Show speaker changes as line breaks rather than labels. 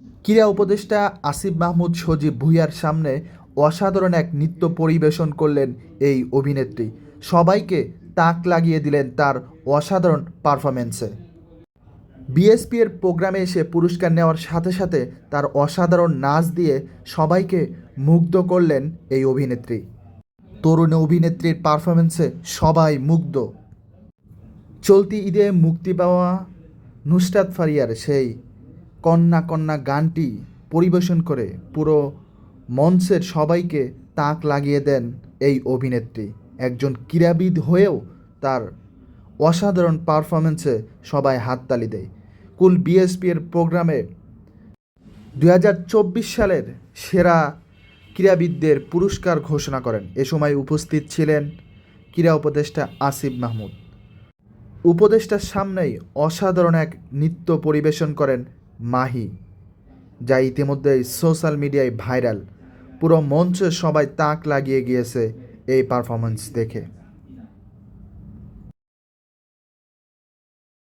ক্রীড়া উপদেষ্টা আসিফ মাহমুদ সজীব ভুইয়ার সামনে অসাধারণ এক নৃত্য পরিবেশন করলেন এই অভিনেত্রী। সবাইকে তাক লাগিয়ে দিলেন তার অসাধারণ পারফরমেন্সে বিএসপি এর প্রোগ্রামে এসে পুরস্কার নেওয়ার সাথে সাথে তার অসাধারণ নাচ দিয়ে সবাইকে মুগ্ধ করলেন এই অভিনেত্রী। তরুণ অভিনেত্রীর পারফরমেন্সে সবাই মুগ্ধ। চলতি ঈদে মুক্তি পাওয়া নুসরাত ফারিয়ার সেই কন্যা কন্যা গানটি পরিবেশন করে পুরো মঞ্চের সবাইকে তাক লাগিয়ে দেন এই অভিনেত্রী। একজন ক্রীড়াবিদ হয়েও তার অসাধারণ পারফরমেন্সে সবাই হাততালি দেয়। কুল বিএসপি এর প্রোগ্রামে দু হাজার চব্বিশ সালের সেরা ক্রীড়াবিদদের পুরস্কার ঘোষণা করেন। এ সময় উপস্থিত ছিলেন ক্রীড়া উপদেষ্টা আসিফ মাহমুদ। উপদেষ্টার সামনেই অসাধারণ এক নৃত্য পরিবেশন করেন মাহি, যা ইতিমধ্যে সোশ্যাল মিডিয়ায় ভাইরাল। পুরো মঞ্চে সবাই তাক লাগিয়ে গিয়েছে এই পারফরমেন্স দেখে।